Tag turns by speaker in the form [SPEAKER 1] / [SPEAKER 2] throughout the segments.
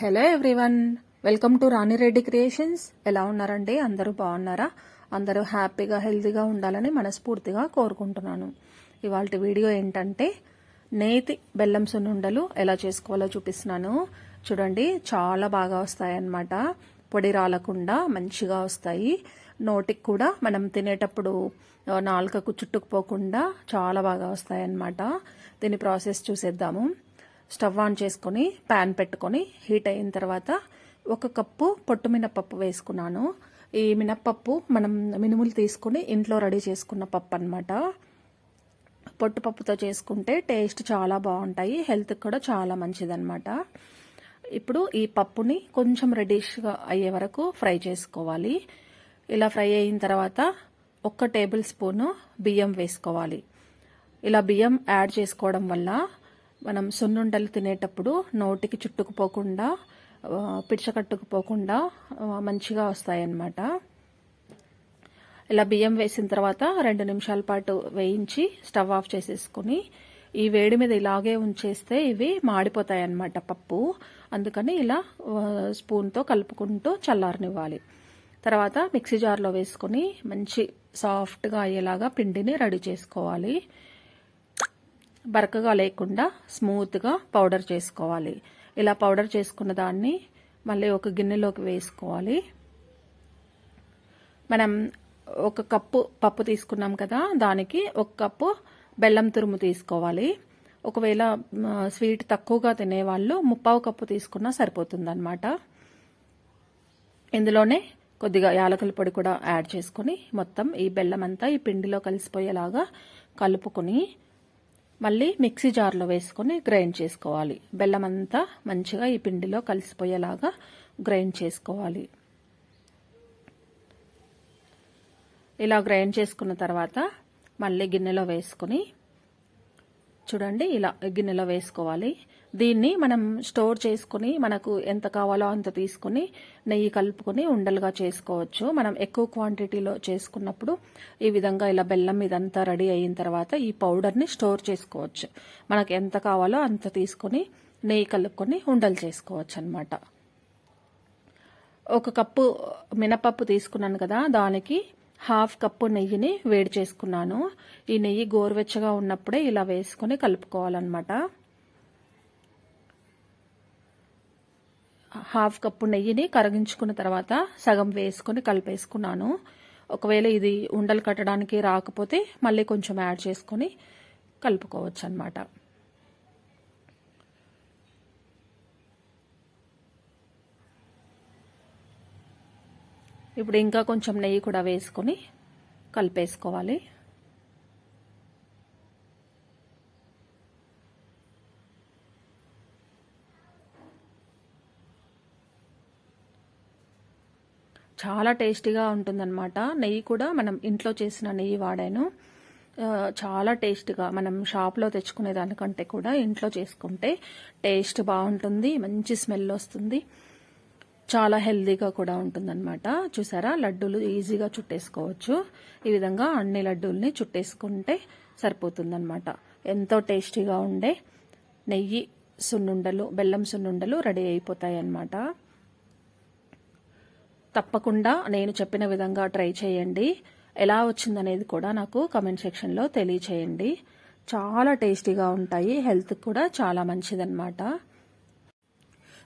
[SPEAKER 1] Hello everyone welcome to Rani Reddy creations ఎలా ఉన్నారండి? అందరూ బాగున్నారా? అందరూ హ్యాపీగా హెల్తీగా ఉండాలని మనస్ఫూర్తిగా కోరుకుంటున్నాను. ఇవాళ వీడియో ఏంటంటే నేతి బెల్లం సున్నుండలు ఎలా చేసుకోవాలో చూపిస్తున్నాను. చూడండి చాలా బాగా వస్తాయన్నమాట. పొడి రాలకుండా మంచిగా వస్తాయి. నోటికి కూడా మనం తినేటప్పుడు నాలుకకు చుట్టుకుపోకుండా చాలా బాగా వస్తాయన్నమాట. దీని ప్రాసెస్ చూసేద్దాము. స్టవ్ ఆన్ చేసుకొని ప్యాన్ పెట్టుకొని హీట్ అయిన తర్వాత ఒక కప్పు పొట్టు మినపప్పు వేసుకున్నాను. ఈ మినప్పప్పు మనం మినుములు తీసుకుని ఇంట్లో రెడీ చేసుకున్న పప్పు అనమాట పొట్టుపప్పుతో చేసుకుంటే టేస్ట్ చాలా బాగుంటాయి. హెల్త్కి కూడా చాలా మంచిదన్నమాట. ఇప్పుడు ఈ పప్పుని కొంచెం రెడీష్గా అయ్యే వరకు ఫ్రై చేసుకోవాలి. ఇలా ఫ్రై అయిన తర్వాత ఒక్క టేబుల్ స్పూను బియ్యం వేసుకోవాలి. ఇలా బియ్యం యాడ్ చేసుకోవడం వల్ల మనం సున్నుండలు తినేటప్పుడు నోటికి చుట్టుకుపోకుండా పిడిచకట్టుకుపోకుండా మంచిగా వస్తాయన్నమాట. ఇలా బియ్యం వేసిన తర్వాత రెండు నిమిషాల పాటు వేయించి స్టవ్ ఆఫ్ చేసేసుకుని ఈ వేడి మీద ఇలాగే ఉంచేస్తే ఇవి మాడిపోతాయి అన్నమాట పప్పు. అందుకని ఇలా స్పూన్తో కలుపుకుంటూ చల్లారనివ్వాలి. తర్వాత మిక్సీ జార్లో వేసుకొని మంచి సాఫ్ట్గా అయ్యేలాగా పిండిని రెడీ చేసుకోవాలి. బరకగా లేకుండా స్మూత్గా పౌడర్ చేసుకోవాలి. ఇలా పౌడర్ చేసుకున్న దాన్ని మళ్ళీ ఒక గిన్నెలోకి వేసుకోవాలి. మనం ఒక కప్పు పప్పు తీసుకున్నాం కదా దానికి ఒక కప్పు బెల్లం తురుము తీసుకోవాలి. ఒకవేళ స్వీట్ తక్కువగా తినేవాళ్ళు ముప్పావు కప్పు తీసుకున్నా సరిపోతుందన్నమాట. ఇందులోనే కొద్దిగా యాలకుల పొడి కూడా యాడ్ చేసుకుని మొత్తం ఈ బెల్లం అంతా ఈ పిండిలో కలిసిపోయేలాగా కలుపుకొని మళ్ళీ మిక్సీ జార్లో వేసుకొని గ్రైండ్ చేసుకోవాలి. బెల్లం అంతా మంచిగా ఈ పిండిలో కలిసిపోయేలాగా గ్రైండ్ చేసుకోవాలి. ఇలా గ్రైండ్ చేసుకున్న తర్వాత మళ్ళీ గిన్నెలో వేసుకొని చూడండి ఇలా గిన్నెలో వేసుకోవాలి. దీన్ని మనం స్టోర్ చేసుకుని మనకు ఎంత కావాలో అంత తీసుకుని నెయ్యి కలుపుకొని ఉండలుగా చేసుకోవచ్చు. మనం ఎక్కువ క్వాంటిటీలో చేసుకున్నప్పుడు ఈ విధంగా ఇలా బెల్లం ఇదంతా రెడీ అయిన తర్వాత ఈ పౌడర్ని స్టోర్ చేసుకోవచ్చు. మనకు ఎంత కావాలో అంత తీసుకొని నెయ్యి కలుపుకొని ఉండలు చేసుకోవచ్చు అనమాట ఒక కప్పు మినపప్పు తీసుకున్నాను కదా దానికి హాఫ్ కప్పు నెయ్యిని వేడి చేసుకున్నాను. ఈ నెయ్యి గోరువెచ్చగా ఉన్నప్పుడే ఇలా వేసుకొని కలుపుకోవాలన్నమాట. హాఫ్ కప్పు నెయ్యిని కరిగించుకున్న తర్వాత సగం వేసుకొని కలిపేసుకున్నాను. ఒకవేళ ఇది ఉండలు కట్టడానికి రాకపోతే మళ్ళీ కొంచెం యాడ్ చేసుకొని కలుపుకోవచ్చు అనమాట ఇప్పుడు ఇంకా కొంచెం నెయ్యి కూడా వేసుకొని కలిపేసుకోవాలి. చాలా టేస్టీగా ఉంటుందన్నమాట. నెయ్యి కూడా మనం ఇంట్లో చేసిన నెయ్యి వాడాను. చాలా టేస్ట్గా మనం షాప్లో తెచ్చుకునే దానికంటే కూడా ఇంట్లో చేసుకుంటే టేస్ట్ బాగుంటుంది మంచి స్మెల్ వస్తుంది. చాలా హెల్దీగా కూడా ఉంటుందన్నమాట. చూసారా? లడ్డూలు ఈజీగా చుట్టేసుకోవచ్చు. ఈ విధంగా అన్ని లడ్డూల్ని చుట్టేసుకుంటే సరిపోతుందన్నమాట. ఎంతో టేస్టీగా ఉండే నెయ్యి సున్నుండలు బెల్లం సున్నుండలు రెడీ అయిపోతాయి అన్నమాట తప్పకుండా నేను చెప్పిన విధంగా ట్రై చేయండి. ఎలా వచ్చిందనేది కూడా నాకు కమెంట్ సెక్షన్లో తెలియచేయండి. చాలా టేస్టీగా ఉంటాయి. హెల్త్ కూడా చాలా మంచిదన్నమాట.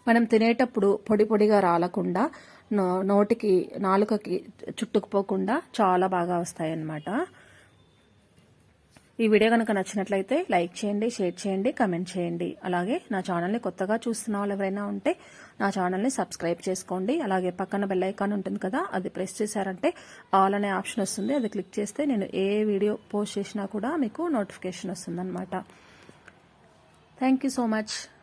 [SPEAKER 1] మనం తినేటప్పుడు పొడి పొడిగా రాలకుండా నో- నోటికి నాలుకకి చుట్టుకుపోకుండా చాలా బాగా వస్తాయన్నమాట. ఈ వీడియో కనుక నచ్చినట్లయితే లైక్ చేయండి షేర్ చేయండి కమెంట్ చేయండి. అలాగే నా ఛానల్ని కొత్తగా చూస్తున్న వాళ్ళు ఎవరైనా ఉంటే నా ఛానల్ని సబ్స్క్రైబ్ చేసుకోండి. అలాగే పక్కన బెల్ ఐకాన్ ఉంటుంది కదా అది ప్రెస్ చేశారంటే ఆల్ అనే ఆప్షన్ వస్తుంది. అది క్లిక్ చేస్తే నేను ఏ వీడియో పోస్ట్ చేసినా కూడా మీకు నోటిఫికేషన్ వస్తుందన్నమాట. Thank you so much.